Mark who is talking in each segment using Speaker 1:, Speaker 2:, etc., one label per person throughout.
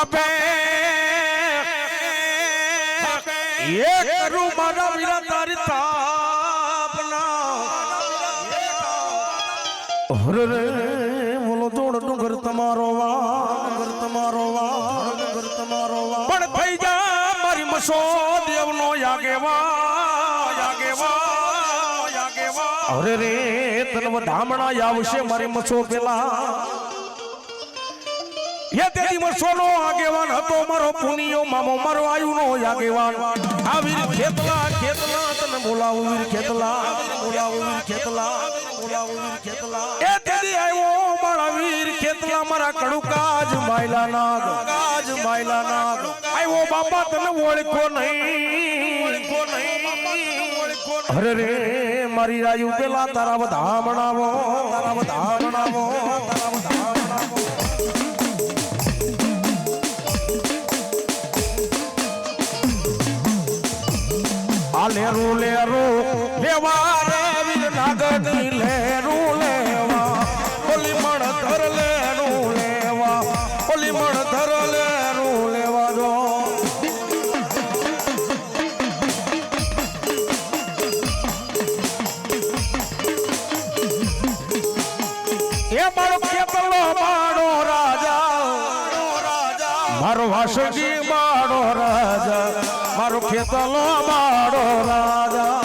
Speaker 1: થાપે એ કરું મારા વીરા તારી તાપના. હરે રે, બોલો જોડ ડુંગર તમારો વા ડુંગર તમારો વા ડુંગર તમારો વા પણ થઈ જા મારી મસો દેવનો યાગેવા યાગેવા યાગેવા અરે રે તન વધામણા આવશે મારી મસો પેલા. મસોનો આગેવાન હતો, મારો પુનિયો મામો, મારો આયુનો આગેવાન. આ વીર ખેતલા ખેતલા, તને બોલાવું વીર ખેતલા બોલાવું વીર ખેતલા બાપા, તને ઓળખો નહીં. અરે રે, મારી રાજુ પેલા તારા બધા મણાવો, તારા બધા મણાવો, તારા બધા લેરું લેરું. લેવા રે વીર નાગની લેરું, લેવા. ઓલી મણ ધર લેરું, લેવા. ઓલી મણ ધર લેરું, લેવા દો એ મારો કેતલો મારો રાજા. મારો વાસુકી મારો રાજા. મારો ખેતલો મારો રાજા.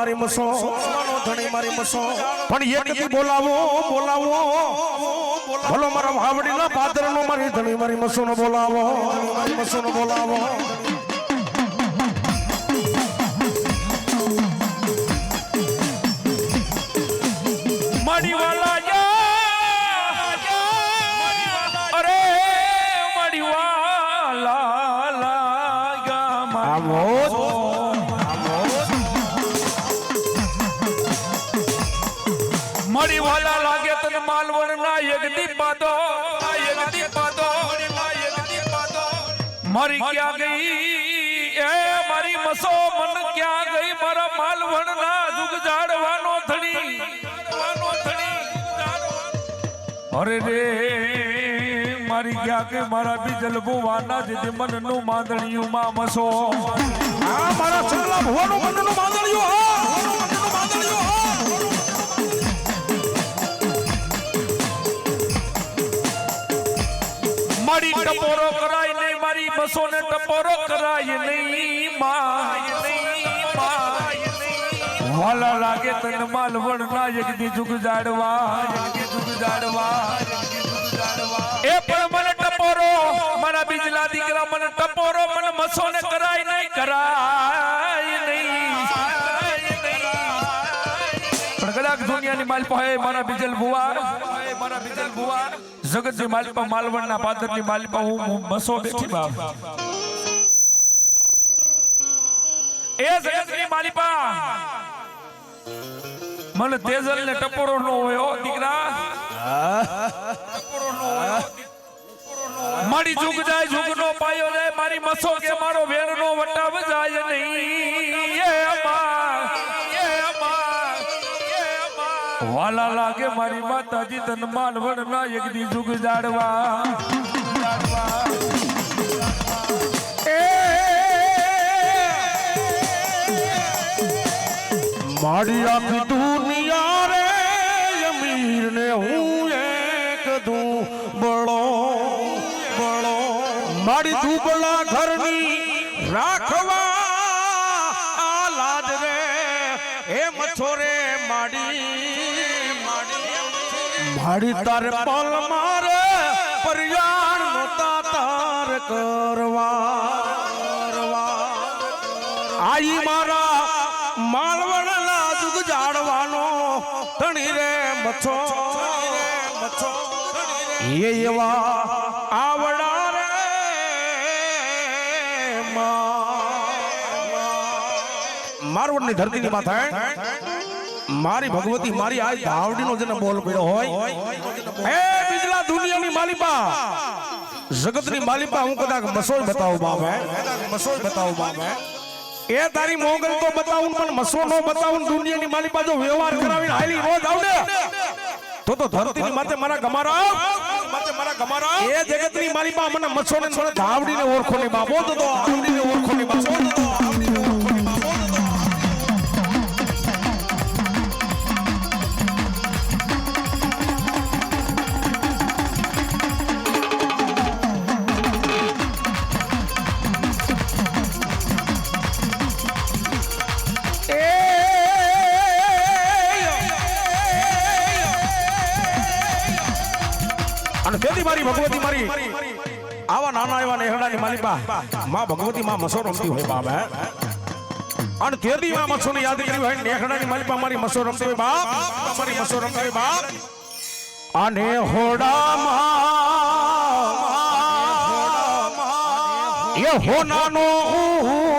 Speaker 1: મારી મસો ધણી મારી મસો પણ એક દી બોલાવો બોલાવો બોલો મારા વાવડીના પાદરનો મારી ધણી મારી મસો નો બોલાવો મારી મસો નો બોલાવો મડીવાલા જા અરે મડીવાલા લાગા આવો
Speaker 2: મળી વાલા લાગે તને માલવણ ના એક દીપા દો આ એક દીપા દો મારી ક્યાં ગઈ? એ મારી મસો મન ક્યાં ગઈ? મારા માલવણ ના જુગ જાડવાનો ધણી. અરે રે, મારી ક્યાં કે મારા બીજલ ભુવાના જે મનનું માંદણિયું માં મસો.
Speaker 1: આ મારા સગલા ભુવાનું મનનું માંદળિયું
Speaker 2: મારી ટપોરો કરાય નહીં, મારી બસો ને ટપોરો કરાય નહીં વાલા લાગે તને માલ ના જગદી જુગ જાડવા જુગ જાડવા. એ પણ મને ટપોરો, મારા બીજલા દીકરા મને ટપોરો, મને મસો ને કરાય નહીં કરાય નહીં. પણ કદાચ દુનિયાની માલ પહે મારા બીજલ ભુવા મારા બીજલ ભુવા. જગતની માલપા માલવણના પાદરની માલપા હું બસો બેઠી બાપ. એ જગતની માલિપા મને તેજલ ને ટપોરો નો હોય દીકરા. મારી જુગ જાય જુગ નો પાયો જાય મારી મસો કે મારો વેર નો વટાવ જાય નહીં. વાલા લાગે મારી માતાજી તન માલવણ ના એક દી જુગ જાડવા.
Speaker 1: મારી આખી દુનિયા રે અમીર ને હું એક દું બળો બળો. મારી દુબળા માડી તારે પલ મારે પર્યાણ નોતા તાર કરવા કરવા આઈ મારા માલવણ લાજુક જાડવાનો ધણી રે મચ્છો મચ્છો એ એવા આવડા રે મારવડની ધરતીની માથા મારી ભગવતી મારી આ ધાવડીનો જેને બોલ પડ્યો હોય હે બીજલા દુનિયાની માલિપા જગતની માલિપા હું કદાચ મસોય બતાવું બાપ મસોય બતાવું બાપ એ તારી મોગલ તો બતાવું પણ મસો નો બતાવું દુનિયાની માલિપા જો વ્યવહાર કરાવીને હાલી રોજ આવડે તો તો ધરતીની માથે મારા ગમારા માથે મારા ગમારા એ જગતની માલિપા મને મસો ને ધાવડીને ઓળખો ને બાપો. તો ધાવડીને ઓળખો ને બાપો. તેથી મારી, ભગવતી મારી. આવા નાના એવા નેહડાની માલિપા માં ભગવતી, માં મસો રમતી હોય બાપ, હે? અને દી માં મસો ને યાદ કરી હોય, નેહડાની માલિપા મારી મસો રમતી હોય બાપ, મારી મસો રમતી હોય બાપ. અને હોડામાં, એ હોનાનો ઉરજ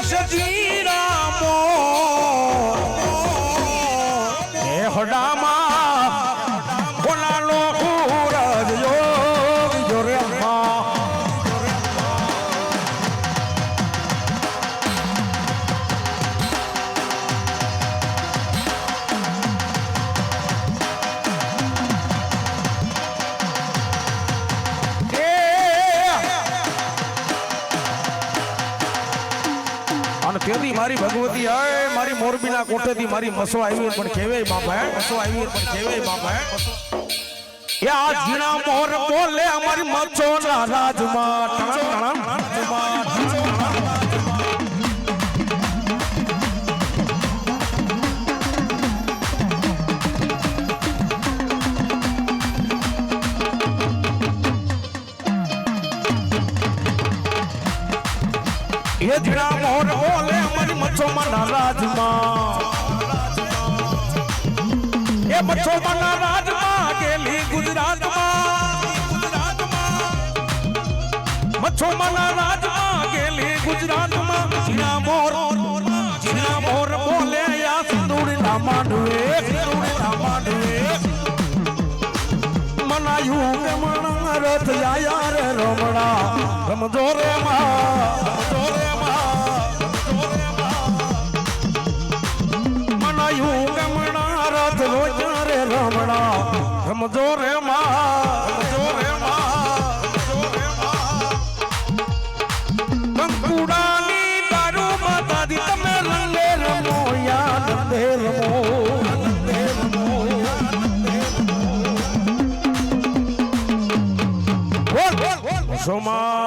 Speaker 1: બોલે સજીરામો એ હડામાં અને તેથી મારી ભગવતી હે, મારી મોરબીના કોઠેથી મારી મસો આવી પણ કેવે બાપા હે, મસો આવી પણ કેવે બાપા હે એ આ જીણા મોર બોલે અમારી મચ્છો ના રાજમાં, ટણ ટણ ટણ. એ જીણા મોર બોલે અમારી મચ્છો માં રાજમાં એ મનાયું રથ આયા રે રમણા. રમજો રે મા સમજો રે મા સમજો રે મા સમજો રે મા કંકુડાની દારૂ માતા દી તમે રંગે રમો
Speaker 3: યાદ તે રમો
Speaker 1: Somar.